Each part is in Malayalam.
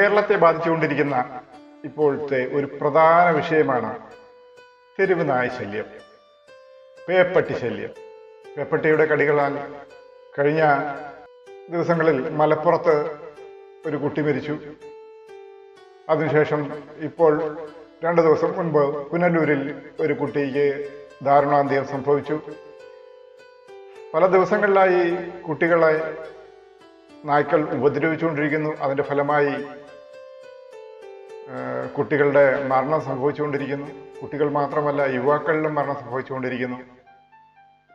കേരളത്തെ ബാധിച്ചുകൊണ്ടിരിക്കുന്ന ഇപ്പോഴത്തെ ഒരു പ്രധാന വിഷയമാണ് തെരുവ് നായ ശല്യം. പേപ്പട്ടി ശല്യം. പേപ്പട്ടിയുടെ കടികളാൽ കഴിഞ്ഞ ദിവസങ്ങളിൽ മലപ്പുറത്ത് ഒരു കുട്ടി മരിച്ചു. അതിനുശേഷം ഇപ്പോൾ രണ്ട് ദിവസം മുൻപ് പുനലൂരിൽ ഒരു കുട്ടിക്ക് ദാരുണാന്ത്യം സംഭവിച്ചു. പല ദിവസങ്ങളിലായി കുട്ടികളെ നായ്ക്കൾ ഉപദ്രവിച്ചുകൊണ്ടിരിക്കുന്നു. അതിന്റെ ഫലമായി കുട്ടികളുടെ മരണം സംഭവിച്ചുകൊണ്ടിരിക്കുന്നു. കുട്ടികൾ മാത്രമല്ല യുവാക്കളിലും മരണം സംഭവിച്ചുകൊണ്ടിരിക്കുന്നു.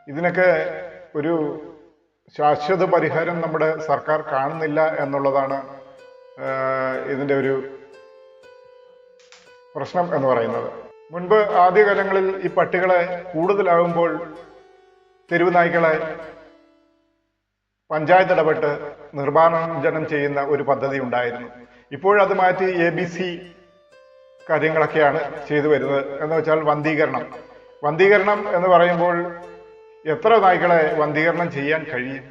ഇതിനൊക്കെ ഒരു ശാശ്വത പരിഹാരം നമ്മുടെ സർക്കാർ കാണുന്നില്ല എന്നുള്ളതാണ് ഇതിന്റെ ഒരു പ്രശ്നം എന്ന് പറയുന്നത്. മുൻപ് ആദ്യകാലങ്ങളിൽ ഈ പട്ടികളെ കൂടുതലാകുമ്പോൾ തെരുവ് നായ്ക്കളെ പഞ്ചായത്ത് ഇടപെട്ട് നിർമ്മാർജനം ചെയ്യുന്ന ഒരു പദ്ധതി ഉണ്ടായിരുന്നു. ഇപ്പോഴത് മാറ്റി എ ബി സി കാര്യങ്ങളൊക്കെയാണ് ചെയ്തു വരുന്നത്. എന്ന് വെച്ചാൽ വന്ധീകരണം. വന്ധീകരണം എന്ന് പറയുമ്പോൾ എത്ര നായ്ക്കളെ വന്ധീകരണം ചെയ്യാൻ കഴിയും?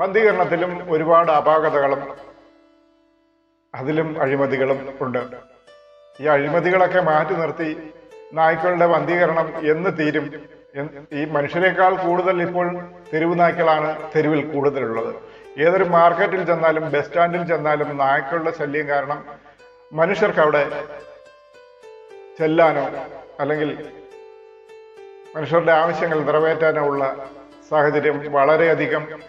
വന്ധീകരണത്തിലും ഒരുപാട് അപാകതകളും അതിലും അഴിമതികളും ഉണ്ട്. ഈ അഴിമതികളൊക്കെ മാറ്റി നിർത്തി നായ്ക്കളുടെ വന്ധീകരണം എന്ന് തീരും. ഈ മനുഷ്യരെക്കാൾ കൂടുതൽ ഇപ്പോൾ തെരുവ് നായ്ക്കളാണ് തെരുവിൽ കൂടുതലുള്ളത്. ഏതൊരു മാർക്കറ്റിൽ ചെന്നാലും ബസ് സ്റ്റാൻഡിൽ ചെന്നാലും നായ്ക്കളുടെ ശല്യം കാരണം മനുഷ്യർക്ക് അവിടെ ചെല്ലാനോ അല്ലെങ്കിൽ മനുഷ്യരുടെ ആവശ്യങ്ങൾ നിറവേറ്റാനോ ഉള്ള സാഹചര്യം വളരെയധികം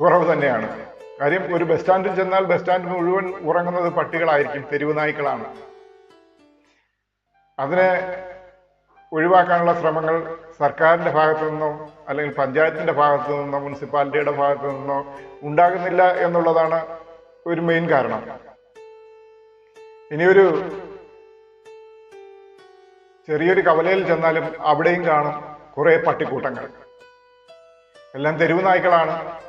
കുറവ് തന്നെയാണ്. കാര്യം ഒരു ബസ് സ്റ്റാൻഡിൽ ചെന്നാൽ ബസ് സ്റ്റാൻഡ് മുഴുവൻ ഉറങ്ങുന്നത് പട്ടികളായിരിക്കും തെരുവ് നായ്ക്കളാണ്. അതിനെ ഒഴിവാക്കാനുള്ള ശ്രമങ്ങൾ സർക്കാരിന്റെ ഭാഗത്തു നിന്നോ അല്ലെങ്കിൽ പഞ്ചായത്തിന്റെ ഭാഗത്തു നിന്നോ മുനിസിപ്പാലിറ്റിയുടെ ഭാഗത്തു നിന്നോ ഉണ്ടാകുന്നില്ല എന്നുള്ളതാണ് ഒരു മെയിൻ കാരണം. ഇനിയൊരു ചെറിയൊരു കവലയിൽ ചെന്നാലും അവിടെയും കാണും കുറെ പട്ടിക്കൂട്ടങ്ങൾ. എല്ലാം തെരുവ് നായ്ക്കളാണ്.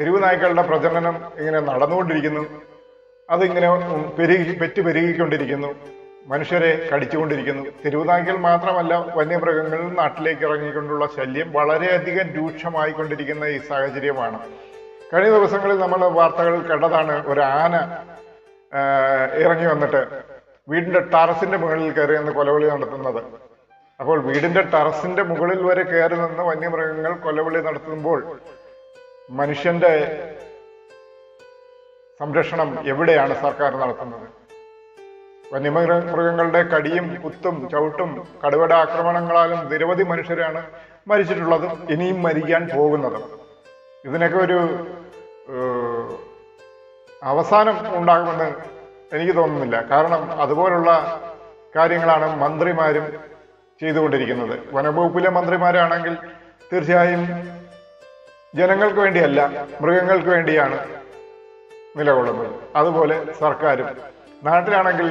തെരുവ് നായ്ക്കളുടെ പ്രജനനം ഇങ്ങനെ നടന്നുകൊണ്ടിരിക്കുന്നു. അതിങ്ങനെ പെരുകി പെറ്റു പെരുകിക്കൊണ്ടിരിക്കുന്നു. മനുഷ്യരെ കടിച്ചുകൊണ്ടിരിക്കുന്നു. തിരുവിതാംകിൽ മാത്രമല്ല വന്യമൃഗങ്ങൾ നാട്ടിലേക്ക് ഇറങ്ങിക്കൊണ്ടുള്ള ശല്യം വളരെയധികം രൂക്ഷമായിക്കൊണ്ടിരിക്കുന്ന ഈ സാഹചര്യമാണ്. കഴിഞ്ഞ ദിവസങ്ങളിൽ നമ്മൾ വാർത്തകളിൽ കണ്ടതാണ് ഒരു ആന ഇറങ്ങി വന്നിട്ട് വീടിന്റെ ടെറസിന്റെ മുകളിൽ കയറി നിന്ന് കൊലവിളി നടത്തുന്നത്. അപ്പോൾ വീടിന്റെ ടെറസിന്റെ മുകളിൽ വരെ കയറി നിന്ന് വന്യമൃഗങ്ങൾ കൊലവിളി നടത്തുമ്പോൾ മനുഷ്യന്റെ സംരക്ഷണം എവിടെയാണ് സർക്കാർ നടത്തുന്നത്? വന്യമൃഗ മൃഗങ്ങളുടെ കടിയും കുത്തും ചവിട്ടും കടുവയുടെ ആക്രമണങ്ങളാലും നിരവധി മനുഷ്യരാണ് മരിച്ചിട്ടുള്ളതും ഇനിയും മരിക്കാൻ പോകുന്നതും. ഇതിനൊക്കെ ഒരു അവസാനം ഉണ്ടാകുമെന്ന് എനിക്ക് തോന്നുന്നില്ല. കാരണം അതുപോലുള്ള കാര്യങ്ങളാണ് മന്ത്രിമാരും ചെയ്തുകൊണ്ടിരിക്കുന്നത്. വനംവകുപ്പിലെ മന്ത്രിമാരാണെങ്കിൽ തീർച്ചയായും ജനങ്ങൾക്ക് വേണ്ടിയല്ല മൃഗങ്ങൾക്ക് വേണ്ടിയാണ് നിലകൊള്ളുന്നത്. അതുപോലെ സർക്കാരും. നാട്ടിലാണെങ്കിൽ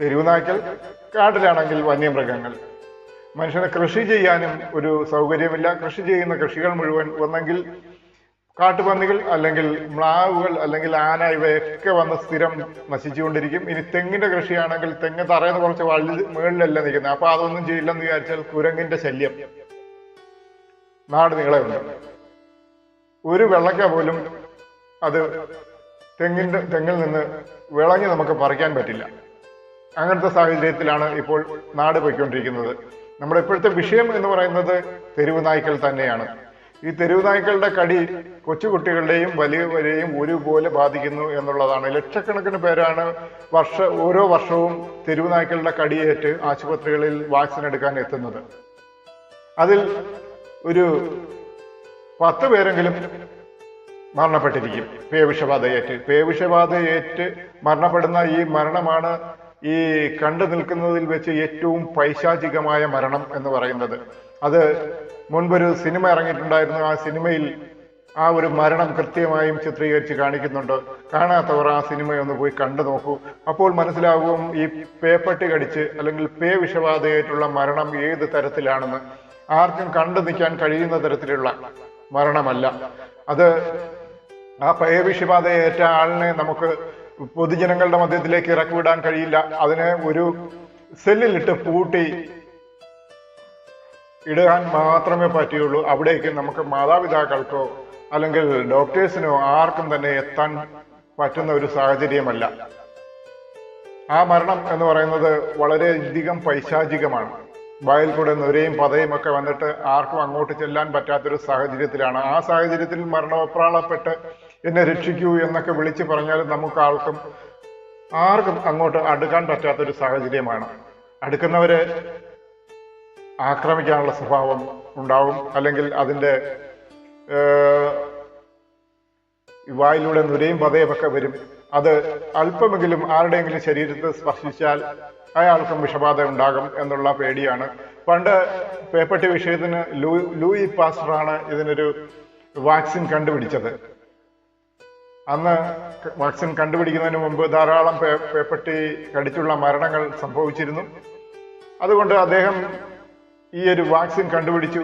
തെരുവുനായ്ക്കൾ കാട്ടിലാണെങ്കിൽ വന്യമൃഗങ്ങൾ. മനുഷ്യന് കൃഷി ചെയ്യാനും ഒരു സൗകര്യമില്ല. കൃഷി ചെയ്യുന്ന കൃഷികൾ മുഴുവൻ ഒന്നെങ്കിൽ കാട്ടുപന്നികൾ അല്ലെങ്കിൽ മ്ലാവുകൾ അല്ലെങ്കിൽ ആന ഇവയൊക്കെ വന്ന് സ്ഥിരം നശിച്ചുകൊണ്ടിരിക്കും. ഇനി തെങ്ങിന്റെ കൃഷിയാണെങ്കിൽ തെങ്ങ് തറയുന്ന കുറച്ച് വള്ളി മുകളിലല്ല നിൽക്കുന്നത്. അപ്പൊ അതൊന്നും ചെയ്യില്ലെന്ന് വിചാരിച്ചാൽ കുരങ്ങിന്റെ ശല്യം. നാട് നീളെ ഉണ്ട്. ഒരു വെള്ളക്ക പോലും അത് തെങ്ങിന്റെ തെങ്ങിൽ നിന്ന് വിളഞ്ഞ് നമുക്ക് പറിക്കാൻ പറ്റില്ല. അങ്ങനത്തെ സാഹചര്യത്തിലാണ് ഇപ്പോൾ നാട് പോയിക്കൊണ്ടിരിക്കുന്നത്. നമ്മുടെ ഇപ്പോഴത്തെ വിഷയം എന്ന് പറയുന്നത് തെരുവ് നായ്ക്കൾ തന്നെയാണ്. ഈ തെരുവ് നായ്ക്കളുടെ കടി കൊച്ചുകുട്ടികളുടെയും വലിയവരെയും ഒരുപോലെ ബാധിക്കുന്നു എന്നുള്ളതാണ്. ലക്ഷക്കണക്കിന് പേരാണ് വർഷ ഓരോ വർഷവും തെരുവ് നായ്ക്കളുടെ കടിയേറ്റ് ആശുപത്രികളിൽ വാക്സിൻ എടുക്കാൻ എത്തുന്നത്. അതിൽ ഒരു പത്ത് പേരെങ്കിലും മരണപ്പെട്ടിരിക്കും. പേവിഷബാധയേറ്റ്. പേവിഷബാധയേറ്റ് മരണപ്പെടുന്ന ഈ മരണമാണ് ഈ കണ്ടു നിൽക്കുന്നതിൽ വെച്ച് ഏറ്റവും പൈശാചികമായ മരണം എന്ന് പറയുന്നത്. അത് മുൻപൊരു സിനിമ ഇറങ്ങിയിട്ടുണ്ടായിരുന്നു. ആ സിനിമയിൽ ആ ഒരു മരണം കൃത്യമായും ചിത്രീകരിച്ച് കാണിക്കുന്നുണ്ട്. കാണാത്തവർ ആ സിനിമയൊന്ന് പോയി കണ്ടു നോക്കൂ. അപ്പോൾ മനസ്സിലാകും ഈ പേപ്പട്ടി കടിച്ച് അല്ലെങ്കിൽ പേ വിഷബാധയായിട്ടുള്ള മരണം ഏത് തരത്തിലാണെന്ന്. ആർക്കും കണ്ടു നിൽക്കാൻ കഴിയുന്ന തരത്തിലുള്ള മരണമല്ല. അത് ആ പേ വിഷബാധയേറ്റ ആളിനെ നമുക്ക് പൊതുജനങ്ങളുടെ മധ്യത്തിലേക്ക് ഇറക്കിവിടാൻ കഴിയില്ല. അതിനെ ഒരു സെല്ലിലിട്ട് പൂട്ടി ഇടാൻ മാത്രമേ പറ്റുകയുള്ളൂ. അവിടേക്ക് നമുക്ക് മാതാപിതാക്കൾക്കോ അല്ലെങ്കിൽ ഡോക്ടേഴ്സിനോ ആർക്കും തന്നെ എത്താൻ പറ്റുന്ന ഒരു സാഹചര്യമല്ല. ആ മരണം എന്ന് പറയുന്നത് വളരെയധികം പൈശാചികമാണ്. വയൽ കൂടെ നുരയും പതയും ഒക്കെ വന്നിട്ട് ആർക്കും അങ്ങോട്ട് ചെല്ലാൻ പറ്റാത്തൊരു സാഹചര്യത്തിലാണ്. ആ സാഹചര്യത്തിൽ മരണപ്രാളപ്പെട്ട് എന്നെ രക്ഷിക്കൂ എന്നൊക്കെ വിളിച്ചു പറഞ്ഞാൽ നമുക്ക് ആൾക്കും ആർക്കും അങ്ങോട്ട് അടുക്കാൻ പറ്റാത്തൊരു സാഹചര്യമാണ്. അടുക്കുന്നവരെ ആക്രമിക്കാനുള്ള സ്വഭാവം ഉണ്ടാവും. അല്ലെങ്കിൽ അതിന്റെ വായിലൂടെ നുരയും പതയുമൊക്കെ വരും. അത് അല്പമെങ്കിലും ആരുടെയെങ്കിലും ശരീരത്തെ സ്പർശിച്ചാൽ അയാൾക്കും വിഷബാധ ഉണ്ടാകും എന്നുള്ള പേടിയാണ്. പണ്ട് പേപ്പട്ടി വിഷയത്തിന് ലൂ ലൂയി പാസ്റ്ററാണ് ഇതിനൊരു വാക്സിൻ കണ്ടുപിടിച്ചത്. അന്ന് വാക്സിൻ കണ്ടുപിടിക്കുന്നതിന് മുമ്പ് ധാരാളം പേപ്പട്ടി കടിച്ചുള്ള മരണങ്ങൾ സംഭവിച്ചിരുന്നു. അതുകൊണ്ട് അദ്ദേഹം ഈ ഒരു വാക്സിൻ കണ്ടുപിടിച്ചു.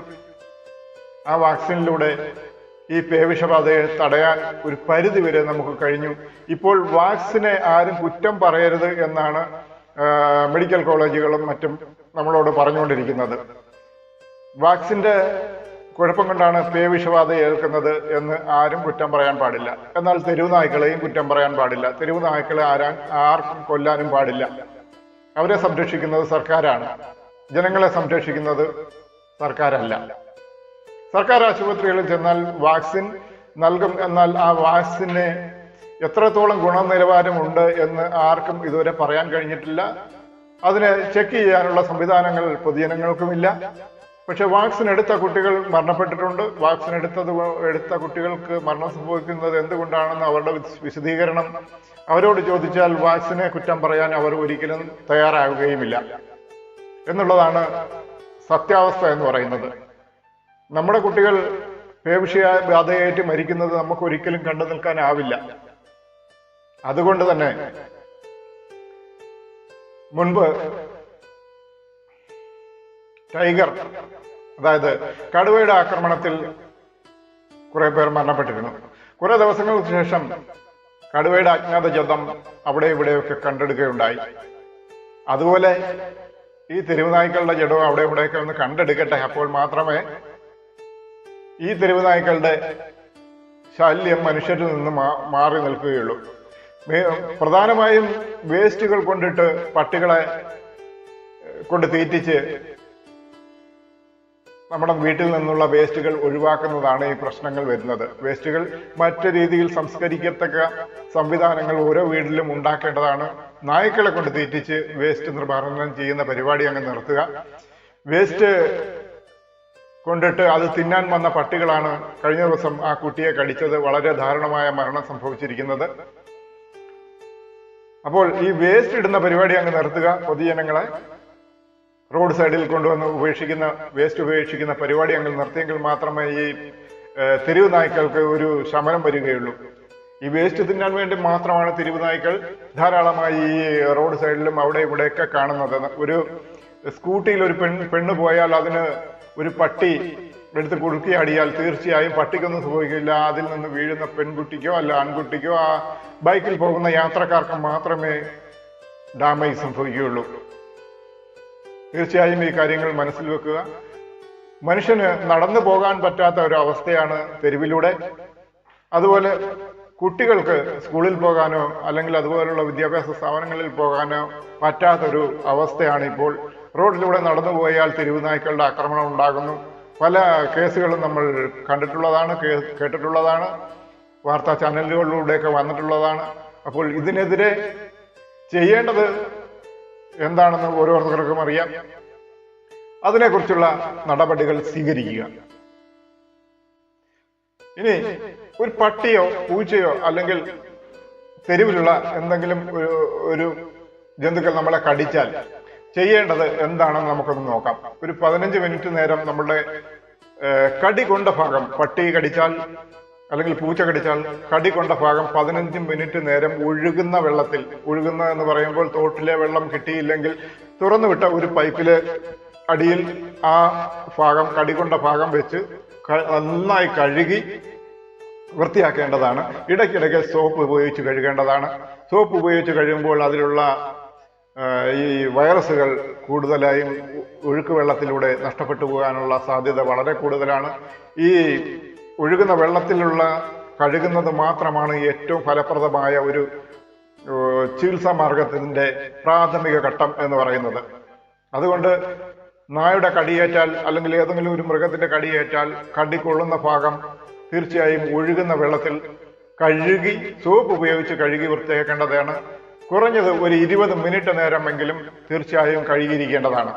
ആ വാക്സിനിലൂടെ ഈ പേവിഷബാധയെ തടയാൻ ഒരു പരിധി വരെ നമുക്ക് കഴിഞ്ഞു. ഇപ്പോൾ വാക്സിനെ ആരും കുറ്റം പറയരുത് എന്നാണ് മെഡിക്കൽ കോളേജുകളും മറ്റും നമ്മളോട് പറഞ്ഞുകൊണ്ടിരിക്കുന്നത്. വാക്സിന്റെ കുഴപ്പം കൊണ്ടാണ് പേവിഷബാധ ഏൽക്കുന്നത് എന്ന് ആരും കുറ്റം പറയാൻ പാടില്ല. എന്നാൽ തെരുവ് നായ്ക്കളെയും കുറ്റം പറയാൻ പാടില്ല. തെരുവ് നായ്ക്കളെ ആരാൻ ആർക്കും കൊല്ലാനും പാടില്ല. അവരെ സംരക്ഷിക്കുന്നത് സർക്കാരാണ്. ജനങ്ങളെ സംരക്ഷിക്കുന്നത് സർക്കാരല്ല. സർക്കാർ ആശുപത്രികളിൽ ചെന്നാൽ വാക്സിൻ നൽകും. എന്നാൽ ആ വാക്സിന് എത്രത്തോളം ഗുണനിലവാരമുണ്ട് എന്ന് ആർക്കും ഇതുവരെ പറയാൻ കഴിഞ്ഞിട്ടില്ല. അതിനെ ചെക്ക് ചെയ്യാനുള്ള സംവിധാനങ്ങൾ പൊതുജനങ്ങൾക്കുമില്ല. പക്ഷെ വാക്സിൻ എടുത്ത കുട്ടികൾ മരണപ്പെട്ടിട്ടുണ്ട്. വാക്സിൻ എടുത്തത് എടുത്ത കുട്ടികൾക്ക് മരണം സംഭവിക്കുന്നത് എന്തുകൊണ്ടാണെന്ന് അവരുടെ വിശ- വിശദീകരണം. അവരോട് ചോദിച്ചാൽ വാക്സിനെ കുറ്റം പറയാൻ അവർ ഒരിക്കലും തയ്യാറാകുകയുമില്ല. എന്നുള്ളതാണ് സത്യാവസ്ഥ എന്ന് പറയുന്നത്. നമ്മുടെ കുട്ടികൾ പേവിഷയ ബാധയായിട്ട് മരിക്കുന്നത് നമുക്ക് ഒരിക്കലും കണ്ടു നിൽക്കാനാവില്ല. അതുകൊണ്ട് തന്നെ മുൻപ് ടൈഗർ. അതായത് കടുവയുടെ ആക്രമണത്തിൽ കുറെ പേർ മരണപ്പെട്ടിരുന്നു. കുറെ ദിവസങ്ങൾക്ക് ശേഷം കടുവയുടെ അജ്ഞാത ജതം അവിടെ ഇവിടെയൊക്കെ കണ്ടെടുക്കുകയുണ്ടായി. അതുപോലെ ഈ തെരുവുനായ്ക്കളുടെ ജഡവും അവിടെ ഇവിടെയൊക്കെ ഒന്ന് കണ്ടെടുക്കട്ടെ. അപ്പോൾ മാത്രമേ ഈ തെരുവുനായ്ക്കളുടെ ശല്യം മനുഷ്യരിൽ നിന്ന് മാറി നിൽക്കുകയുള്ളൂ. പ്രധാനമായും വേസ്റ്റുകൾ കൊണ്ടിട്ട് പട്ടികളെ കൊണ്ട് തീറ്റിച്ച് നമ്മുടെ വീട്ടിൽ നിന്നുള്ള വേസ്റ്റുകൾ ഒഴിവാക്കുന്നതാണ് ഈ പ്രശ്നങ്ങൾ വരുന്നത്. വേസ്റ്റുകൾ മറ്റു രീതിയിൽ സംസ്കരിക്കത്തക്ക സംവിധാനങ്ങൾ ഓരോ വീട്ടിലും ഉണ്ടാക്കേണ്ടതാണ്. നായ്ക്കളെ കൊണ്ട് തീറ്റിച്ച് വേസ്റ്റ് നിർമ്മാർജനം ചെയ്യുന്ന പരിപാടി അങ്ങ് നിർത്തുക. വേസ്റ്റ് കൊണ്ടിട്ട് അത് തിന്നാൻ വന്ന പട്ടികളാണ് കഴിഞ്ഞ ദിവസം ആ കുട്ടിയെ കടിച്ചത്. വളരെ ദാരുണമായ മരണം സംഭവിച്ചിരിക്കുന്നത്. അപ്പോൾ ഈ വേസ്റ്റ് ഇടുന്ന പരിപാടി അങ്ങ് നിർത്തുക പൊതുജനങ്ങളെ. റോഡ് സൈഡിൽ കൊണ്ടുവന്ന് ഉപേക്ഷിക്കുന്ന വേസ്റ്റ് ഉപേക്ഷിക്കുന്ന പരിപാടി അങ്ങ് നിർത്തിയെങ്കിൽ മാത്രമേ ഈ തെരുവ് നായ്ക്കൾക്ക് ഒരു ശമനം വരികയുള്ളൂ. ഈ വേസ്റ്റ് തിന്നാൻ വേണ്ടി മാത്രമാണ് തെരുവ് നായ്ക്കൾ ധാരാളമായി ഈ റോഡ് സൈഡിലും അവിടെ ഇവിടെയൊക്കെ കാണുന്നത്. ഒരു സ്കൂട്ടിയിൽ ഒരു പെൺ പെണ്ണ് പോയാൽ അതിന് ഒരു പട്ടി എടുത്ത് കുടുക്കിയാടിയാൽ തീർച്ചയായും പട്ടിക്കൊന്നും സംഭവിക്കില്ല. അതിൽ നിന്ന് വീഴുന്ന പെൺകുട്ടിക്കോ അല്ല ആൺകുട്ടിക്കോ ആ ബൈക്കിൽ പോകുന്ന യാത്രക്കാർക്ക് മാത്രമേ ഡാമേജ് സംഭവിക്കുകയുള്ളൂ. തീർച്ചയായും ഈ കാര്യങ്ങൾ മനസ്സിൽ വെക്കുക. മനുഷ്യന് നടന്നു പോകാൻ പറ്റാത്ത ഒരു അവസ്ഥയാണ് തെരുവിലൂടെ. അതുപോലെ കുട്ടികൾക്ക് സ്കൂളിൽ പോകാനോ അല്ലെങ്കിൽ അതുപോലുള്ള വിദ്യാഭ്യാസ സ്ഥാപനങ്ങളിൽ പോകാനോ പറ്റാത്തൊരു അവസ്ഥയാണ് ഇപ്പോൾ. റോഡിലൂടെ നടന്നു പോയാൽ തെരുവ് നായ്ക്കളുടെ ആക്രമണം ഉണ്ടാകുന്നു. പല കേസുകളും നമ്മൾ കണ്ടിട്ടുള്ളതാണ് കേട്ടിട്ടുള്ളതാണ്. വാർത്താ ചാനലുകളിലൂടെയൊക്കെ വന്നിട്ടുള്ളതാണ്. അപ്പോൾ ഇതിനെതിരെ ചെയ്യേണ്ടത് എന്താണെന്ന് ഓരോരുത്തർക്കും അറിയാം. അതിനെക്കുറിച്ചുള്ള നടപടികൾ സ്വീകരിക്കുക. ഇനി ഒരു പട്ടിയോ പൂച്ചയോ അല്ലെങ്കിൽ തെരുവിലുള്ള എന്തെങ്കിലും ഒരു ജന്തുക്കൾ നമ്മളെ കടിച്ചാൽ ചെയ്യേണ്ടത് എന്താണെന്ന് നമുക്കൊന്ന് നോക്കാം. ഒരു പതിനഞ്ച് മിനിറ്റ് നേരം നമ്മളുടെ കടി കൊണ്ട ഭാഗം പട്ടി കടിച്ചാൽ അല്ലെങ്കിൽ പൂച്ച കടിച്ചാൽ കടി കൊണ്ട ഭാഗം പതിനഞ്ച് മിനിറ്റ് നേരം ഒഴുകുന്ന വെള്ളത്തിൽ ഒഴുകുന്ന എന്ന് പറയുമ്പോൾ തോട്ടിലെ വെള്ളം കിട്ടിയില്ലെങ്കിൽ തുറന്നു വിട്ട ഒരു പൈപ്പിൽ അടിയിൽ ആ ഭാഗം കടി കൊണ്ട ഭാഗം വെച്ച് നന്നായി കഴുകി വൃത്തിയാക്കേണ്ടതാണ്. ഇടയ്ക്കിടയ്ക്ക് സോപ്പ് ഉപയോഗിച്ച് കഴുകേണ്ടതാണ്. സോപ്പ് ഉപയോഗിച്ച് കഴിയുമ്പോൾ അതിലുള്ള ഈ വൈറസുകൾ കൂടുതലായും ഒഴുക്ക് വെള്ളത്തിലൂടെ നഷ്ടപ്പെട്ടു പോകാനുള്ള സാധ്യത വളരെ കൂടുതലാണ്. ഈ ഒഴുകുന്ന വെള്ളത്തിലുള്ള കഴുകുന്നത് മാത്രമാണ് ഏറ്റവും ഫലപ്രദമായ ഒരു ചികിത്സാ മാർഗത്തിന്റെ പ്രാഥമിക ഘട്ടം എന്ന് പറയുന്നത്. അതുകൊണ്ട് നായുടെ കടിയേറ്റാൽ അല്ലെങ്കിൽ ഏതെങ്കിലും ഒരു മൃഗത്തിന്റെ കടിയേറ്റാൽ കടി കൊള്ളുന്ന ഭാഗം തീർച്ചയായും ഒഴുകുന്ന വെള്ളത്തിൽ കഴുകി സോപ്പ് ഉപയോഗിച്ച് കഴുകി വൃത്തിയാക്കേണ്ടതാണ്. കുറഞ്ഞത് ഒരു ഇരുപത് മിനിറ്റ് നേരമെങ്കിലും തീർച്ചയായും കഴുകിയിരിക്കേണ്ടതാണ്.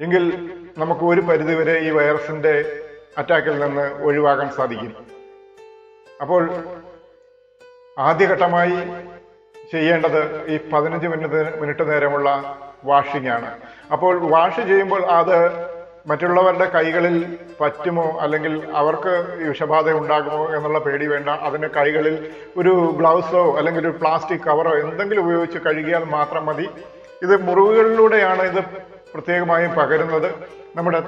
എങ്കിൽ നമുക്ക് ഒരു പരിധിവരെ ഈ വൈറസിന്റെ അറ്റാക്കിൽ നിന്ന് ഒഴിവാക്കാൻ സാധിക്കും. അപ്പോൾ ആദ്യഘട്ടമായി ചെയ്യേണ്ടത് ഈ പതിനഞ്ച് മിനിറ്റ് മിനിറ്റ് നേരമുള്ള വാഷിംഗ് ആണ്. അപ്പോൾ വാഷ് ചെയ്യുമ്പോൾ അത് മറ്റുള്ളവരുടെ കൈകളിൽ പറ്റുമോ? അല്ലെങ്കിൽ അവർക്ക് വിഷബാധ ഉണ്ടാകുമോ എന്നുള്ള പേടി വേണ്ട. അതിന് കൈകളിൽ ഒരു ഗ്ലൗസോ അല്ലെങ്കിൽ ഒരു പ്ലാസ്റ്റിക് കവറോ എന്തെങ്കിലും ഉപയോഗിച്ച് കഴുകിയാൽ മാത്രം മതി. ഇത് മുറിവുകളിലൂടെയാണ് ഇത് പ്രത്യേകമായും പകരുന്നത്. നമ്മുടെ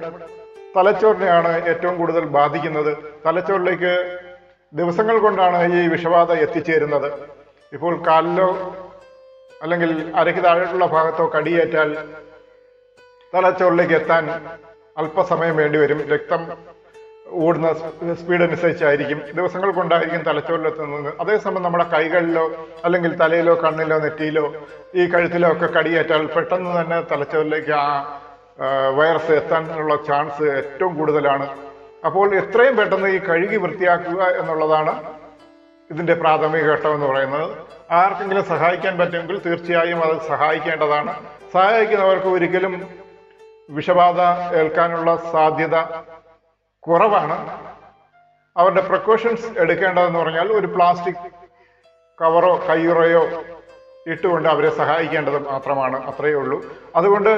തലച്ചോറിനെയാണ് ഏറ്റവും കൂടുതൽ ബാധിക്കുന്നത്. തലച്ചോറിലേക്ക് ദിവസങ്ങൾ കൊണ്ടാണ് ഈ വിഷബാധ എത്തിച്ചേരുന്നത്. ഇപ്പോൾ കാലിലോ അല്ലെങ്കിൽ അരയ്ക്ക് താഴെയുള്ള ഭാഗത്തോ കടിയേറ്റാൽ തലച്ചോറിലേക്ക് എത്താൻ അല്പസമയം വേണ്ടിവരും രക്തം ഓടുന്ന സ്പീഡ് അനുസരിച്ചായിരിക്കും ദിവസങ്ങൾ കൊണ്ടായിരിക്കും തലച്ചോറിലെത്തുന്നത് അതേസമയം നമ്മുടെ കൈകളിലോ അല്ലെങ്കിൽ തലയിലോ കണ്ണിലോ നെറ്റിയിലോ ഈ കഴുത്തിലോ ഒക്കെ കടിയേറ്റാൽ പെട്ടെന്ന് തന്നെ തലച്ചോറിലേക്ക് ആ വൈറസ് എത്താനുള്ള ചാൻസ് ഏറ്റവും കൂടുതലാണ്. അപ്പോൾ എത്രയും പെട്ടെന്ന് ഈ കഴുകി വൃത്തിയാക്കുക എന്നുള്ളതാണ് ഇതിന്റെ പ്രാഥമിക ഘട്ടം എന്ന് പറയുന്നത്. ആർക്കെങ്കിലും സഹായിക്കാൻ പറ്റുമെങ്കിൽ തീർച്ചയായും അത് സഹായിക്കേണ്ടതാണ്. സഹായിക്കുന്നവർക്ക് ഒരിക്കലും വിഷബാധ ഏൽക്കാനുള്ള സാധ്യത കുറവാണ്. അവരുടെ പ്രിക്കോഷൻസ് എടുക്കേണ്ടതെന്ന് പറഞ്ഞാൽ ഒരു പ്ലാസ്റ്റിക് കവറോ കയ്യുറയോ ഇട്ടുകൊണ്ട് അവരെ സഹായിക്കേണ്ടത് മാത്രമാണ് അത്രയേ ഉള്ളൂ. അതുകൊണ്ട്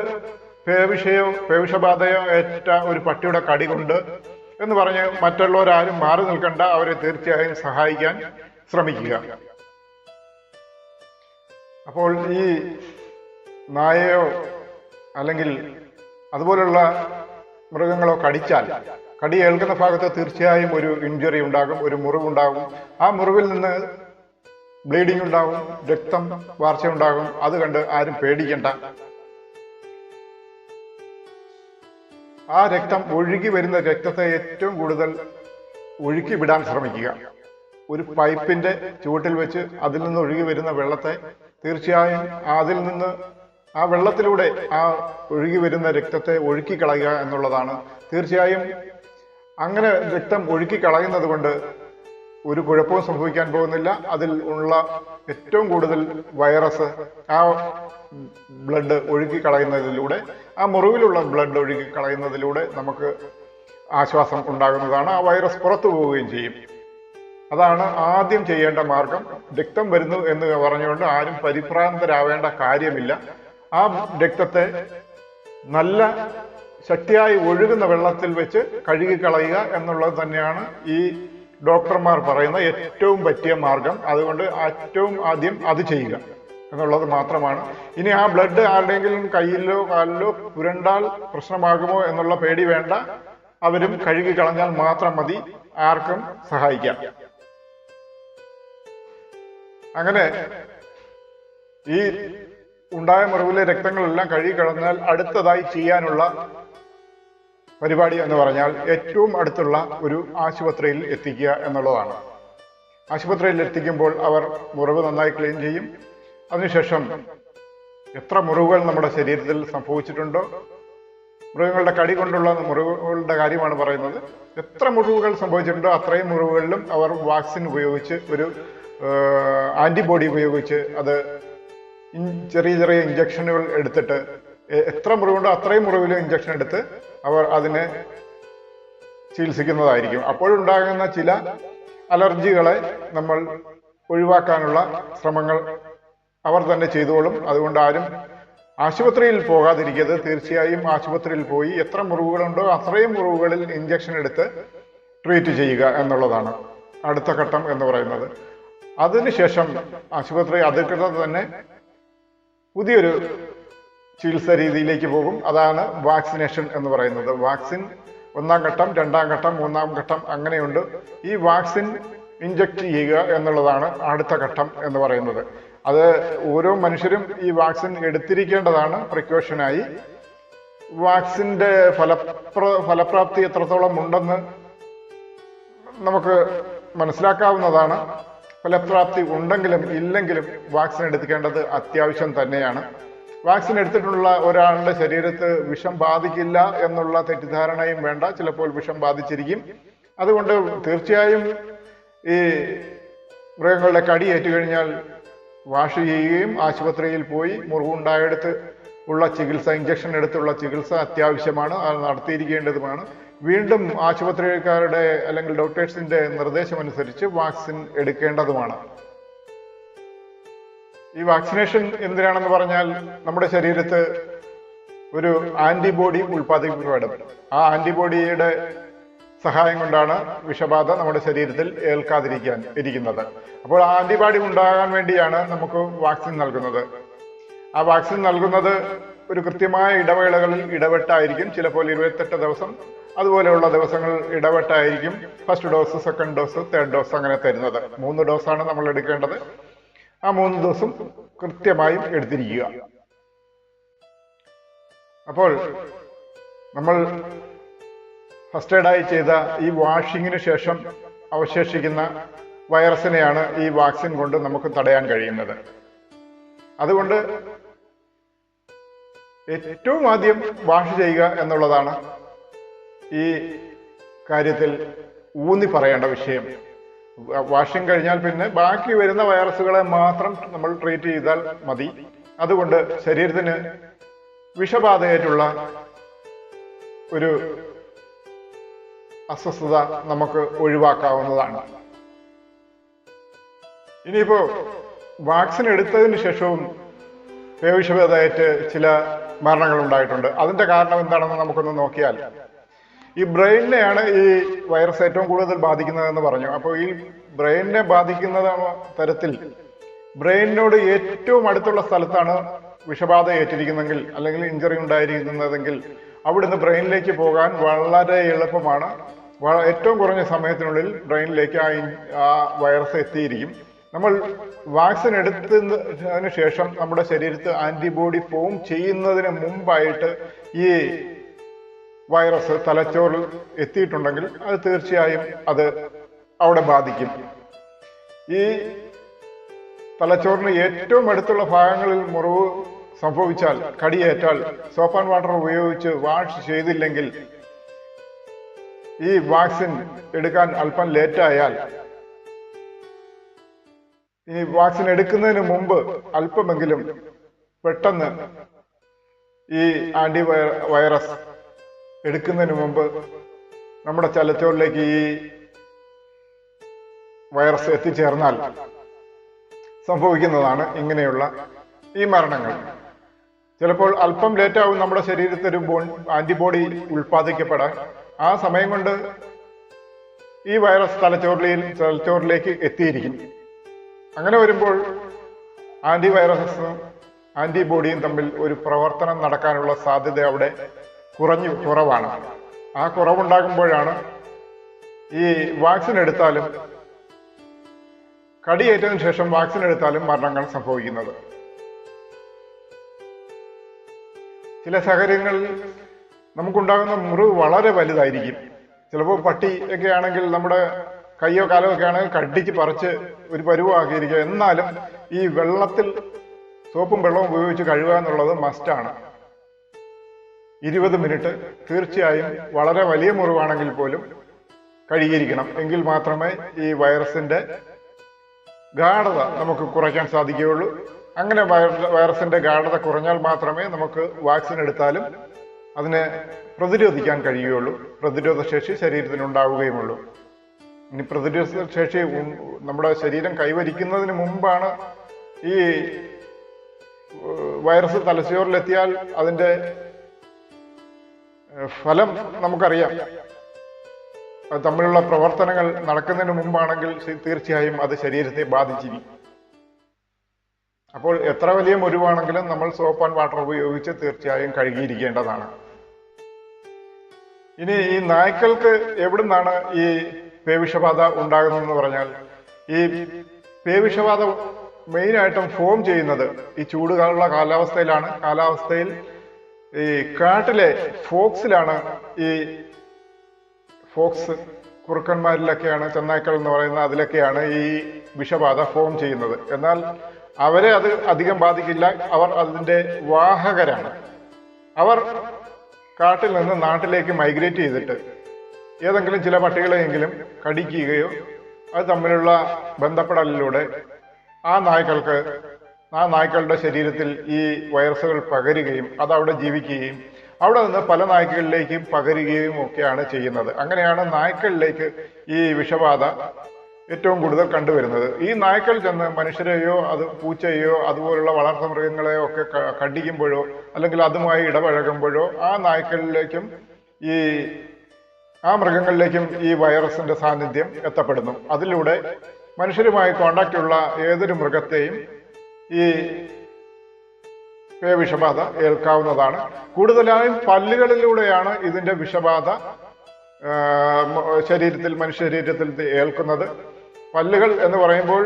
പേവിഷയോ പേവിഷബാധയോ ഏറ്റ ഒരു പട്ടിയുടെ കടി കൊണ്ട് എന്ന് പറഞ്ഞ് മറ്റുള്ളവരാരും മാറി നിൽക്കണ്ട അവരെ തീർച്ചയായും സഹായിക്കാൻ ശ്രമിക്കുക. അപ്പോൾ ഈ നായയോ അല്ലെങ്കിൽ അതുപോലുള്ള മൃഗങ്ങളോ കടിച്ചാൽ കടി ഏൽക്കുന്ന ഭാഗത്ത് തീർച്ചയായും ഒരു ഇഞ്ചുറി ഉണ്ടാകും ഒരു മുറിവുണ്ടാകും. ആ മുറിവിൽ നിന്ന് ബ്ലീഡിംഗ് ഉണ്ടാകും രക്തം വാർച്ച ഉണ്ടാകും. അത് കണ്ട് ആരും പേടിക്കണ്ട. ആ രക്തം ഒഴുകി വരുന്ന രക്തത്തെ ഏറ്റവും കൂടുതൽ ഒഴുക്കി വിടാൻ ശ്രമിക്കുക. ഒരു പൈപ്പിന്റെ ചുവട്ടിൽ വെച്ച് അതിൽ നിന്ന് ഒഴുകി വരുന്ന വെള്ളത്തെ തീർച്ചയായും അതിൽ നിന്ന് ആ വെള്ളത്തിലൂടെ ആ ഒഴുകി വരുന്ന രക്തത്തെ ഒഴുക്കി കളയുക എന്നുള്ളതാണ്. തീർച്ചയായും അങ്ങനെ രക്തം ഒഴുക്കി കളയുന്നത് കൊണ്ട് ഒരു കുഴപ്പവും സംഭവിക്കാൻ പോകുന്നില്ല. അതിൽ ഉള്ള ഏറ്റവും കൂടുതൽ വൈറസ് ആ ബ്ലഡ് ഒഴുക്കി കളയുന്നതിലൂടെ ആ മുറിവിലുള്ള ബ്ലഡ് ഒഴുകി കളയുന്നതിലൂടെ നമുക്ക് ആശ്വാസം ഉണ്ടാകുന്നതാണ് ആ വൈറസ് പുറത്തു പോവുകയും ചെയ്യും. അതാണ് ആദ്യം ചെയ്യേണ്ട മാർഗം. രക്തം വരുന്നു എന്ന് പറഞ്ഞുകൊണ്ട് ആരും പരിഭ്രാന്തരാവേണ്ട കാര്യമില്ല. ആ രക്തത്തെ നല്ല ശക്തിയായി ഒഴുകുന്ന വെള്ളത്തിൽ വെച്ച് കഴുകിക്കളയുക എന്നുള്ളത് തന്നെയാണ് ഈ ഡോക്ടർമാർ പറയുന്ന ഏറ്റവും പറ്റിയ മാർഗം അതുകൊണ്ട് ഏറ്റവും ആദ്യം അത് ചെയ്യുക എന്നുള്ളത് മാത്രമാണ്. ഇനി ആ ബ്ലഡ് ആരുടെയെങ്കിലും കയ്യിലോ കാലിലോ പുരണ്ടാൽ പ്രശ്നമാകുമോ എന്നുള്ള പേടി വേണ്ട. അവരും കഴുകി കളഞ്ഞാൽ മാത്രം മതി. ആർക്കും സഹായിക്കാം. അങ്ങനെ ഈ ഉണ്ടായ മുറിവിലെ രക്തങ്ങളെല്ലാം കഴുകി കളഞ്ഞാൽ അടുത്തതായി ചെയ്യാനുള്ള പരിപാടി എന്ന് പറഞ്ഞാൽ ഏറ്റവും അടുത്തുള്ള ഒരു ആശുപത്രിയിൽ എത്തിക്കുക എന്നുള്ളതാണ്. ആശുപത്രിയിൽ എത്തിക്കുമ്പോൾ അവർ മുറിവ് നന്നായി ക്ലീൻ ചെയ്യും. അതിനുശേഷം എത്ര മുറിവുകൾ നമ്മുടെ ശരീരത്തിൽ സംഭവിച്ചിട്ടുണ്ടോ? മൃഗങ്ങളുടെ കടി കൊണ്ടുള്ള മുറിവുകളുടെ കാര്യമാണ് പറയുന്നത്. എത്ര മുറിവുകൾ സംഭവിച്ചിട്ടുണ്ടോ അത്രയും മുറിവുകളിലും അവർ വാക്സിൻ ഉപയോഗിച്ച് ഒരു ആന്റിബോഡി ഉപയോഗിച്ച് അത് ചെറിയ ചെറിയ ഇഞ്ചക്ഷനുകൾ എടുത്തിട്ട് എത്ര മുറിവുണ്ടോ അത്രയും മുറിവിലും ഇഞ്ചക്ഷൻ എടുത്ത് അവർ അതിനെ ചികിത്സിക്കുന്നതായിരിക്കും. അപ്പോഴുണ്ടാകുന്ന ചില അലർജികളെ നമ്മൾ ഒഴിവാക്കാനുള്ള ശ്രമങ്ങൾ അവർ തന്നെ ചെയ്തോളും. അതുകൊണ്ട് ആരും ആശുപത്രിയിൽ പോകാതിരിക്കരുത്. തീർച്ചയായും ആശുപത്രിയിൽ പോയി എത്ര മുറിവുകളുണ്ടോ അത്രയും മുറിവുകളിൽ ഇഞ്ചക്ഷൻ എടുത്ത് ട്രീറ്റ് ചെയ്യുക എന്നുള്ളതാണ് അടുത്ത ഘട്ടം എന്ന് പറയുന്നത്. അതിനുശേഷം ആശുപത്രി അധികൃതർ തന്നെ പുതിയൊരു ചികിത്സാ രീതിയിലേക്ക് പോകും. അതാണ് വാക്സിനേഷൻ എന്ന് പറയുന്നത്. വാക്സിൻ ഒന്നാം ഘട്ടം രണ്ടാം ഘട്ടം മൂന്നാം ഘട്ടം അങ്ങനെയുണ്ട്. ഈ വാക്സിൻ ഇഞ്ചക്ട് ചെയ്യുക എന്നുള്ളതാണ് അടുത്ത ഘട്ടം എന്ന് പറയുന്നത്. അത് ഓരോ മനുഷ്യരും ഈ വാക്സിൻ എടുത്തിരിക്കേണ്ടതാണ് പ്രിക്കോഷനായി. വാക്സിന്റെ ഫലപ്ര ഫലപ്രാപ്തി എത്രത്തോളം ഉണ്ടെന്ന് നമുക്ക് മനസ്സിലാക്കാവുന്നതാണ്. ഫലപ്രാപ്തി ഉണ്ടെങ്കിലും ഇല്ലെങ്കിലും വാക്സിൻ എടുക്കേണ്ടത് അത്യാവശ്യം തന്നെയാണ്. വാക്സിൻ എടുത്തിട്ടുള്ള ഒരാളുടെ ശരീരത്ത് വിഷം ബാധിക്കില്ല എന്നുള്ള തെറ്റിദ്ധാരണയും വേണ്ട. ചിലപ്പോൾ വിഷം ബാധിച്ചിരിക്കും. അതുകൊണ്ട് തീർച്ചയായും ഈ മൃഗങ്ങളുടെ കടി ഏറ്റുകഴിഞ്ഞാൽ വാഷ് ചെയ്യുകയും ആശുപത്രിയിൽ പോയി മുറിവുണ്ടായെടുത്ത് ഉള്ള ചികിത്സ ഇഞ്ചക്ഷൻ എടുത്തുള്ള ചികിത്സ അത്യാവശ്യമാണ്. അത് നടത്തിയിരിക്കേണ്ടതുമാണ്. വീണ്ടും ആശുപത്രിക്കാരുടെ അല്ലെങ്കിൽ ഡോക്ടേഴ്സിന്റെ നിർദ്ദേശമനുസരിച്ച് വാക്സിൻ എടുക്കേണ്ടതുമാണ്. ഈ വാക്സിനേഷൻ എന്തിനാണെന്ന് പറഞ്ഞാൽ നമ്മുടെ ശരീരത്ത് ഒരു ആന്റിബോഡി ഉൽപ്പാദിപ്പിക്കപ്പെടും ആ ആന്റിബോഡിയുടെ സഹായം കൊണ്ടാണ് വിഷബാധ നമ്മുടെ ശരീരത്തിൽ ഏൽക്കാതിരിക്കാൻ ഇരിക്കുന്നത്. അപ്പോൾ ആ ആന്റിബോഡി ഉണ്ടാകാൻ വേണ്ടിയാണ് നമുക്ക് വാക്സിൻ നൽകുന്നത്. ആ വാക്സിൻ നൽകുന്നത് ഒരു കൃത്യമായ ഇടവേളകളിൽ ഇടവെട്ടായിരിക്കും ചിലപ്പോൾ ഇരുപത്തെട്ട് ദിവസം അതുപോലെയുള്ള ദിവസങ്ങൾ ഇടപെട്ടായിരിക്കും. First dose second dose third dose അങ്ങനെ തരുന്നത്. മൂന്ന് ഡോസാണ് നമ്മൾ എടുക്കേണ്ടത്. ആ മൂന്ന് ദിവസം കൃത്യമായും എടുത്തിരിക്കുക. അപ്പോൾ നമ്മൾ ഫസ്റ്റ് എയ്ഡായി ചെയ്ത ഈ വാഷിങ്ങിന് ശേഷം അവശേഷിക്കുന്ന വൈറസിനെയാണ് ഈ വാക്സിൻ കൊണ്ട് നമുക്ക് തടയാൻ കഴിയുന്നത്. അതുകൊണ്ട് ഏറ്റവും ആദ്യം വാഷ് ചെയ്യുക എന്നുള്ളതാണ് ഈ കാര്യത്തിൽ ഊന്നി പറയേണ്ട വിഷയം. വാഷിംഗ് കഴിഞ്ഞാൽ പിന്നെ ബാക്കി വരുന്ന വൈറസുകളെ മാത്രം നമ്മൾ ട്രീറ്റ് ചെയ്താൽ മതി. അതുകൊണ്ട് ശരീരത്തിന് വിഷബാധയായിട്ടുള്ള ഒരു അസ്വസ്ഥത നമുക്ക് ഒഴിവാക്കാവുന്നതാണ്. ഇനിയിപ്പോ വാക്സിൻ എടുത്തതിന് ശേഷവും പേവിഷബാധയേറ്റ് ചില മരണങ്ങൾ ഉണ്ടായിട്ടുണ്ട്. അതിന്റെ കാരണം എന്താണെന്ന് നമുക്കൊന്ന് നോക്കിയാൽ ഈ ബ്രെയിനിനെയാണ് ഈ വൈറസ് ഏറ്റവും കൂടുതൽ ബാധിക്കുന്നതെന്ന് പറഞ്ഞു. അപ്പോൾ ഈ ബ്രെയിനിനെ ബാധിക്കുന്ന തരത്തിൽ ബ്രെയിനിനോട് ഏറ്റവും അടുത്തുള്ള സ്ഥലത്താണ് വിഷബാധ ഏറ്റിരിക്കുന്നെങ്കിൽ അല്ലെങ്കിൽ ഇഞ്ചറി ഉണ്ടായിരിക്കുന്നതെങ്കിൽ അവിടുന്ന് ബ്രെയിനിലേക്ക് പോകാൻ വളരെ എളുപ്പമാണ്. ഏറ്റവും കുറഞ്ഞ സമയത്തിനുള്ളിൽ ബ്രെയിനിലേക്ക് ആ ആ വൈറസ് എത്തിയിരിക്കും. നമ്മൾ വാക്സിൻ എടുത്തതിന് ശേഷം നമ്മുടെ ശരീരത്ത് ആന്റിബോഡി ഫോം ചെയ്യുന്നതിന് മുമ്പായിട്ട് ഈ വൈറസ് തലച്ചോറിൽ എത്തിയിട്ടുണ്ടെങ്കിൽ അത് തീർച്ചയായും അത് അവിടെ ബാധിക്കും. ഈ തലച്ചോറിന് ഏറ്റവും അടുത്തുള്ള ഭാഗങ്ങളിൽ മുറിവ് സംഭവിച്ചാൽ കടിയേറ്റാൽ സോപ്പ് ആൻഡ് വാട്ടർ ഉപയോഗിച്ച് വാഷ് ചെയ്തില്ലെങ്കിൽ ഈ വാക്സിൻ എടുക്കാൻ അല്പം ലേറ്റായാൽ ഈ വാക്സിൻ എടുക്കുന്നതിന് മുമ്പ് അല്പമെങ്കിലും പെട്ടെന്ന് ഈ ആന്റി വൈറസ് എടുക്കുന്നതിന് മുമ്പ് നമ്മുടെ തലച്ചോറിലേക്ക് ഈ വൈറസ് എത്തിച്ചേർന്നാൽ സംഭവിക്കുന്നതാണ് ഇങ്ങനെയുള്ള ഈ മരണങ്ങൾ. ചിലപ്പോൾ അല്പം ലേറ്റ് ആവും നമ്മുടെ ശരീരത്തിൽ ഒരു ബോൺ ആന്റിബോഡി ഉൽപ്പാദിക്കപ്പെടാൻ. ആ സമയം കൊണ്ട് ഈ വൈറസ് തലച്ചോറിൽ തലച്ചോറിലേക്ക് എത്തിയിരിക്കും. അങ്ങനെ വരുമ്പോൾ ആന്റി വൈറസും ആന്റിബോഡിയും തമ്മിൽ ഒരു പ്രവർത്തനം നടക്കാനുള്ള സാധ്യത അവിടെ കുറഞ്ഞു കുറവാണ്. ആ കുറവുണ്ടാകുമ്പോഴാണ് ഈ വാക്സിൻ എടുത്താലും കടിയേറ്റതിനു ശേഷം വാക്സിൻ എടുത്താലും മരണങ്ങൾ സംഭവിക്കുന്നത്. ചില സാഹചര്യങ്ങളിൽ നമുക്കുണ്ടാകുന്ന മുറിവ് വളരെ വലുതായിരിക്കും. ചിലപ്പോൾ പട്ടി ഒക്കെ ആണെങ്കിൽ നമ്മുടെ കയ്യോ കാലോ ഒക്കെ ആണെങ്കിൽ കടിച്ച് പറിച്ച് ഒരു പരുവാക്കിയിരിക്കുക. എന്നാലും ഈ വെള്ളത്തിൽ സോപ്പും വെള്ളവും ഉപയോഗിച്ച് കഴുകുക എന്നുള്ളത് മസ്റ്റാണ് ഇരുപത് മിനിറ്റ് തീർച്ചയായും വളരെ വലിയ മുറിവാണെങ്കിൽ പോലും കഴുകിയിരിക്കണം എങ്കിൽ മാത്രമേ ഈ വൈറസിന്റെ ഗാഠത നമുക്ക് കുറയ്ക്കാൻ സാധിക്കുകയുള്ളൂ. അങ്ങനെ വൈറ- വൈറസിന്റെ ഗാഠത കുറഞ്ഞാൽ മാത്രമേ നമുക്ക് വാക്സിൻ എടുത്താലും അതിനെ പ്രതിരോധിക്കാൻ കഴിയുകയുള്ളൂ. പ്രതിരോധ ശേഷി ശരീരത്തിന് ഉണ്ടാവുകയുമുള്ളൂ. ഇനി പ്രതിരോധ ശേഷി നമ്മുടെ ശരീരം കൈവരിക്കുന്നതിന് മുമ്പാണ് ഈ വൈറസ് തലച്ചോറിലെത്തിയാൽ അതിന്റെ ഏഹ്, ഫലം നമുക്കറിയാം. തമ്മിലുള്ള പ്രവർത്തനങ്ങൾ നടക്കുന്നതിന് മുമ്പാണെങ്കിൽ തീർച്ചയായും അത് ശരീരത്തെ ബാധിച്ചിരിക്കും. അപ്പോൾ എത്ര വലിയ മുറിവാണെങ്കിലും നമ്മൾ സോപ്പ് ആൻഡ് വാട്ടർ ഉപയോഗിച്ച് തീർച്ചയായും കഴുകിയിരിക്കേണ്ടതാണ്. ഇനി ഈ നായ്ക്കൾക്ക് എവിടുന്നാണ് ഈ പേവിഷബാധ ഉണ്ടാകുന്നതെന്ന് പറഞ്ഞാൽ ഈ പേവിഷബാധ മെയിനായിട്ടും ഫോം ചെയ്യുന്നത് ഈ ചൂടുകാലുള്ള കാലാവസ്ഥയിലാണ്. കാലാവസ്ഥയിൽ ഈ കാട്ടിലെ ഫോക്സിലാണ് ഈ ഫോക്സ് കുറുക്കന്മാരിലൊക്കെയാണ് ചെന്നായ്ക്കൾ എന്ന് പറയുന്ന അതിലൊക്കെയാണ് ഈ വിഷബാധ ഫോം ചെയ്യുന്നത്. എന്നാൽ അവരെ അത് അധികം ബാധിക്കില്ല. അവർ അതിന്റെ വാഹകരാണ്. അവർ കാട്ടിൽ നിന്ന് നാട്ടിലേക്ക് മൈഗ്രേറ്റ് ചെയ്തിട്ട് ഏതെങ്കിലും ചില പട്ടികളെയെങ്കിലും കടിക്കുകയോ അത് തമ്മിലുള്ള ബന്ധപ്പെടലിലൂടെ ആ നായ്ക്കൾക്ക് ആ നായ്ക്കളുടെ ശരീരത്തിൽ ഈ വൈറസുകൾ പകരുകയും അത് അവിടെ ജീവിക്കുകയും അവിടെ നിന്ന് പല നായ്ക്കളിലേക്കും പകരുകയും ഒക്കെയാണ് ചെയ്യുന്നത്. അങ്ങനെയാണ് നായ്ക്കളിലേക്ക് ഈ വിഷബാധ ഏറ്റവും കൂടുതൽ കണ്ടുവരുന്നത്. ഈ നായ്ക്കൾ ചെന്ന് മനുഷ്യരെയോ അത് പൂച്ചയെയോ അതുപോലുള്ള വളർത്തു മൃഗങ്ങളെയോ ഒക്കെ കണ്ടിക്കുമ്പോഴോ അല്ലെങ്കിൽ അതുമായി ഇടപഴകുമ്പോഴോ ആ നായ്ക്കളിലേക്കും ഈ ആ മൃഗങ്ങളിലേക്കും ഈ വൈറസിന്റെ സാന്നിധ്യം എത്തപ്പെടുന്നു. അതിലൂടെ മനുഷ്യരുമായി കോണ്ടാക്റ്റ് ഉള്ള ഏതൊരു മൃഗത്തെയും ഈ വിഷബാധ ഏൽക്കാവുന്നതാണ്. കൂടുതലായും പല്ലുകളിലൂടെയാണ് ഇതിന്റെ വിഷബാധ ശരീരത്തിൽ മനുഷ്യ ശരീരത്തിൽ ഏൽക്കുന്നത്. പല്ലുകൾ എന്ന് പറയുമ്പോൾ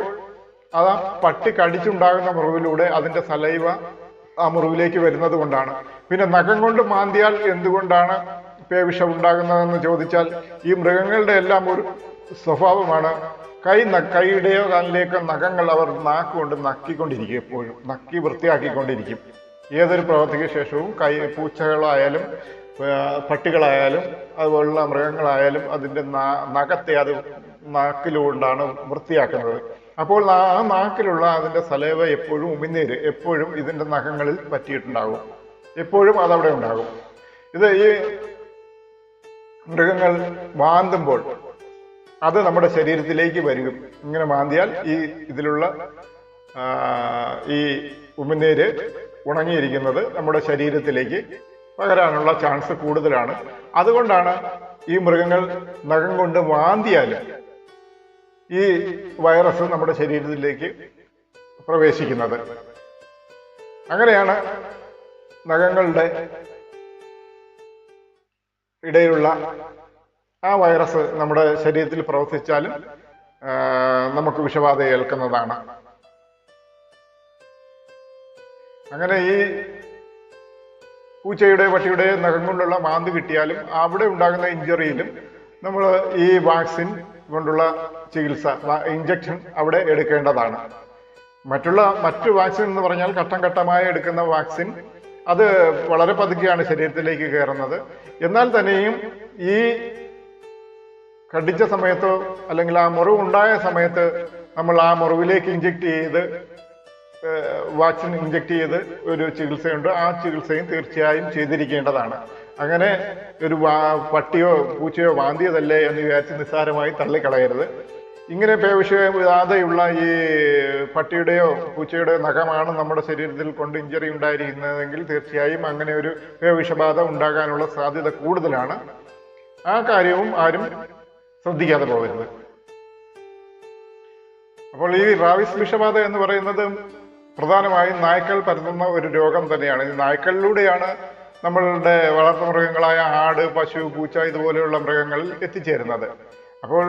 അത് പട്ടി കടിച്ചുണ്ടാകുന്ന മുറിവിലൂടെ അതിന്റെ സലൈവ ആ മുറിവിലേക്ക് വരുന്നത് കൊണ്ടാണ്. പിന്നെ നഖം കൊണ്ട് മാന്തിയാൽ എന്തുകൊണ്ടാണ് പേവിഷം ഉണ്ടാകുന്നതെന്ന് ചോദിച്ചാൽ ഈ മൃഗങ്ങളുടെ എല്ലാം ഒരു സ്വഭാവമാണ്. കൈ കൈയുടെയോ കാലിലേക്കോ നഖങ്ങൾ അവർ നാക്കുകൊണ്ട് നക്കിക്കൊണ്ടിരിക്കും എപ്പോഴും. നക്കി വൃത്തിയാക്കിക്കൊണ്ടിരിക്കും. ഏതൊരു പ്രവൃത്തിക്ക് ശേഷവും കൈ പൂച്ചകളായാലും പട്ടികളായാലും അതുപോലുള്ള മൃഗങ്ങളായാലും അതിന്റെ നഖത്തെ അത് നാക്കിലുകൊണ്ടാണ് വൃത്തിയാക്കുന്നത്. അപ്പോൾ ആ നാക്കിലുള്ള അതിന്റെ സലേവ എപ്പോഴും ഉമിനീര് എപ്പോഴും ഇതിന്റെ നഖങ്ങളിൽ പറ്റിയിട്ടുണ്ടാകും. എപ്പോഴും അതവിടെ ഉണ്ടാകും. ഇത് ഈ മൃഗങ്ങൾ മാന്തുമ്പോൾ അത് നമ്മുടെ ശരീരത്തിലേക്ക് വരും. ഇങ്ങനെ മാന്തിയാൽ ഈ ഇതിലുള്ള ഈ ഉമിനീര് ഉണങ്ങിയിരിക്കുന്നത് നമ്മുടെ ശരീരത്തിലേക്ക് പകരാനുള്ള ചാൻസ് കൂടുതലാണ്. അതുകൊണ്ടാണ് ഈ മൃഗങ്ങൾ നഖം കൊണ്ട് മാന്തിയാൽ ഈ വൈറസ് നമ്മുടെ ശരീരത്തിലേക്ക് പ്രവേശിക്കുന്നത്. അങ്ങനെയാണ് നഖങ്ങളുടെ ഇടയിലുള്ള ആ വൈറസ് നമ്മുടെ ശരീരത്തിൽ പ്രവർത്തിച്ചാലും നമുക്ക് വിഷബാധ ഏൽക്കുന്നതാണ്. അങ്ങനെ ഈ പൂച്ചയുടെ പട്ടിയുടെ നഖം കൊണ്ടുള്ള മാന്ത് കിട്ടിയാലും അവിടെ ഉണ്ടാകുന്ന ഇഞ്ചറിയിലും നമ്മൾ ഈ വാക്സിൻ കൊണ്ടുള്ള ചികിത്സ ഇഞ്ചക്ഷൻ അവിടെ എടുക്കേണ്ടതാണ്. മറ്റുള്ള മറ്റു വാക്സിൻ എന്ന് പറഞ്ഞാൽ ഘട്ടം ഘട്ടമായി എടുക്കുന്ന വാക്സിൻ അത് വളരെ പതുക്കെയാണ് ശരീരത്തിലേക്ക് കയറുന്നത്. എന്നാൽ തന്നെയും ഈ കടിച്ച സമയത്തോ അല്ലെങ്കിൽ ആ മുറിവ് ഉണ്ടായ സമയത്ത് നമ്മൾ ആ മുറിവിലേക്ക് ഇഞ്ചെക്ട് ചെയ്ത് വാക്സിൻ ഇഞ്ചെക്ട് ചെയ്ത് ഒരു ചികിത്സയുണ്ട്. ആ ചികിത്സയും തീർച്ചയായും ചെയ്തിരിക്കേണ്ടതാണ്. അങ്ങനെ ഒരു പട്ടിയോ പൂച്ചയോ വാന്തിയതല്ലേ എന്ന് വിചാരിച്ച് നിസ്സാരമായി തള്ളിക്കളയരുത്. ഇങ്ങനെ പേവിഷബാധയുള്ള ഈ പട്ടിയുടെയോ പൂച്ചയുടെയോ നഖമാണ് നമ്മുടെ ശരീരത്തിൽ കൊണ്ട് ഇഞ്ചറി ഉണ്ടായിരിക്കുന്നതെങ്കിൽ തീർച്ചയായും അങ്ങനെ ഒരു പേവിഷബാധ ഉണ്ടാകാനുള്ള സാധ്യത കൂടുതലാണ്. ആ കാര്യവും ആരും ശ്രദ്ധിക്കാതെ പോകരുത്. അപ്പോൾ ഈ റാവിസ് വിഷബാധ എന്ന് പറയുന്നത് പ്രധാനമായും നായ്ക്കൾ പരത്തുന്ന ഒരു രോഗം തന്നെയാണ്. ഈ നായ്ക്കളിലൂടെയാണ് നമ്മളുടെ വളർത്തു മൃഗങ്ങളായ ആട് പശു പൂച്ച ഇതുപോലെയുള്ള മൃഗങ്ങളിൽ എത്തിച്ചേരുന്നത്. അപ്പോൾ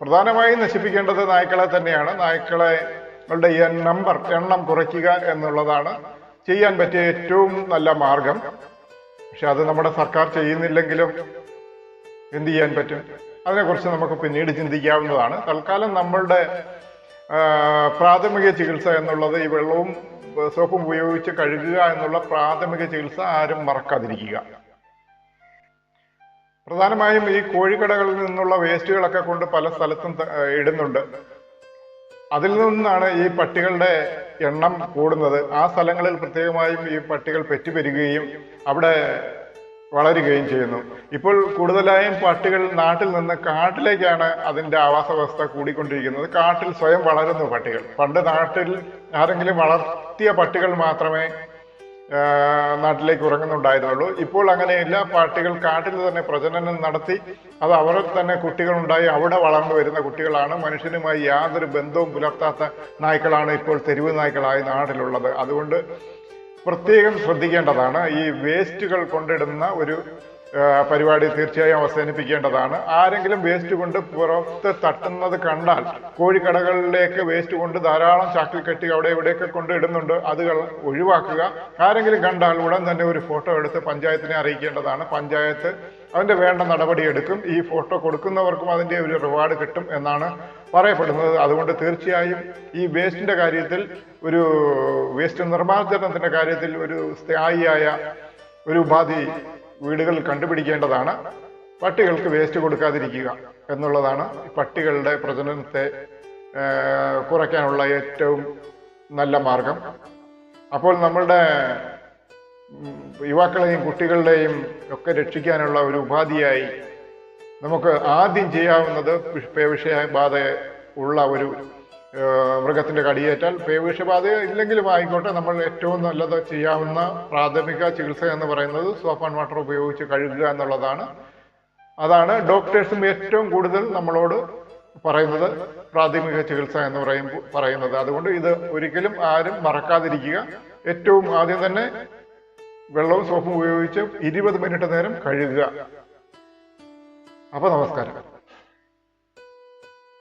പ്രധാനമായും നശിപ്പിക്കേണ്ടത് നായ്ക്കളെ തന്നെയാണ്. നായ്ക്കളെ ങ്ങളുടെ ഈ നമ്പർ എണ്ണം കുറയ്ക്കുക എന്നുള്ളതാണ് ചെയ്യാൻ പറ്റിയ ഏറ്റവും നല്ല മാർഗം. പക്ഷെ അത് നമ്മുടെ സർക്കാർ ചെയ്യുന്നില്ലെങ്കിലും എന്ത് ചെയ്യാൻ പറ്റും? അതിനെക്കുറിച്ച് നമുക്ക് പിന്നീട് ചിന്തിക്കാവുന്നതാണ്. തൽക്കാലം നമ്മളുടെ പ്രാഥമിക ചികിത്സ എന്നുള്ളത് ഈ വെള്ളവും സോപ്പും ഉപയോഗിച്ച് കഴുകുക എന്നുള്ള പ്രാഥമിക ചികിത്സ ആരും മറക്കാതിരിക്കുക. പ്രധാനമായും ഈ കോഴിക്കടകളിൽ നിന്നുള്ള വേസ്റ്റുകളൊക്കെ കൊണ്ട് പല സ്ഥലത്തും ഇടുന്നുണ്ട്. അതിൽ നിന്നാണ് ഈ പട്ടികളുടെ എണ്ണം കൂടുന്നത്. ആ സ്ഥലങ്ങളിൽ പ്രത്യേകമായും ഈ പട്ടികൾ പെറ്റുപെരുകയും അവിടെ വളരുകയും ചെയ്യുന്നു. ഇപ്പോൾ കൂടുതലായും പട്ടികൾ നാട്ടിൽ നിന്ന് കാട്ടിലേക്കാണ് അതിന്റെ ആവാസ വ്യവസ്ഥ കൂടിക്കൊണ്ടിരിക്കുന്നത്. കാട്ടിൽ സ്വയം വളരുന്നു പട്ടികൾ. പണ്ട് നാട്ടിൽ ആരെങ്കിലും വളർത്തിയ പട്ടികൾ മാത്രമേ നാട്ടിലേക്ക് ഉറങ്ങുന്നുണ്ടായിരുന്നുള്ളൂ. ഇപ്പോൾ അങ്ങനെയില്ല. പട്ടികൾ കാട്ടിൽ തന്നെ പ്രജനനം നടത്തി അത് അവർ തന്നെ കുട്ടികളുണ്ടായി. അവിടെ വളർന്നു വരുന്ന കുട്ടികളാണ്. മനുഷ്യനുമായി യാതൊരു ബന്ധവും പുലർത്താത്ത നായ്ക്കളാണ് ഇപ്പോൾ തെരുവ് നായ്ക്കളായി നാട്ടിലുള്ളത്. അതുകൊണ്ട് പ്രത്യേകം ശ്രദ്ധിക്കേണ്ടതാണ്. ഈ വേസ്റ്റുകൾ കൊണ്ടിടുന്ന ഒരു പരിപാടി തീർച്ചയായും അവസാനിപ്പിക്കേണ്ടതാണ്. ആരെങ്കിലും വേസ്റ്റ് കൊണ്ട് പുറത്ത് തട്ടുന്നത് കണ്ടാൽ കോഴിക്കടകളിലേക്ക് വേസ്റ്റ് കൊണ്ട് ധാരാളം ചാക്കിൽ കെട്ടി അവിടെ ഇവിടെയൊക്കെ കൊണ്ട് ഇടുന്നുണ്ട് അത് ഒഴിവാക്കുക. ആരെങ്കിലും കണ്ടാൽ ഉടൻ തന്നെ ഒരു ഫോട്ടോ എടുത്ത് പഞ്ചായത്തിനെ അറിയിക്കേണ്ടതാണ്. പഞ്ചായത്ത് അതിന്റെ വേണ്ട നടപടിയെടുക്കും. ഈ ഫോട്ടോ കൊടുക്കുന്നവർക്കും അതിന്റെ ഒരു റിവാർഡ് കിട്ടും എന്നാണ് പറയപ്പെടുന്നത്. അതുകൊണ്ട് തീർച്ചയായും ഈ വേസ്റ്റിന്റെ കാര്യത്തിൽ ഒരു വേസ്റ്റ് നിർമ്മാർജനത്തിന്റെ കാര്യത്തിൽ ഒരു സ്ഥായിയായ ഒരു ഉപാധി വീടുകളിൽ കണ്ടുപിടിക്കേണ്ടതാണ്. പട്ടികൾക്ക് വേസ്റ്റ് കൊടുക്കാതിരിക്കുക എന്നുള്ളതാണ് പട്ടികളുടെ പ്രജനനത്തെ കുറയ്ക്കാനുള്ള ഏറ്റവും നല്ല മാർഗം. അപ്പോൾ നമ്മളുടെ യുവാക്കളെയും കുട്ടികളുടെയും ഒക്കെ രക്ഷിക്കാനുള്ള ഒരു ഉപാധിയായി നമുക്ക് ആദ്യം ചെയ്യാവുന്നത് പേവിഷബാധ ഉള്ള ഒരു മൃഗത്തിന്റെ കടിയേറ്റാൽ പേവിഷബാധ ഇല്ലെങ്കിലും ആയിക്കോട്ടെ. നമ്മൾ ഏറ്റവും നല്ലത് ചെയ്യാവുന്ന പ്രാഥമിക ചികിത്സ എന്ന് പറയുന്നത് സോപ്പ് ആൻഡ് വാട്ടർ ഉപയോഗിച്ച് കഴുകുക എന്നുള്ളതാണ്. അതാണ് ഡോക്ടേഴ്സും ഏറ്റവും കൂടുതൽ നമ്മളോട് പറയുന്നത് പ്രാഥമിക ചികിത്സ എന്ന് പറയും പറയുന്നത്. അതുകൊണ്ട് ഇത് ഒരിക്കലും ആരും മറക്കാതിരിക്കുക. ഏറ്റവും ആദ്യം തന്നെ വെള്ളവും സോപ്പും ഉപയോഗിച്ച് ഇരുപത് മിനിറ്റ് നേരം കഴുകുക. അപ്പോൾ നമസ്കാരം.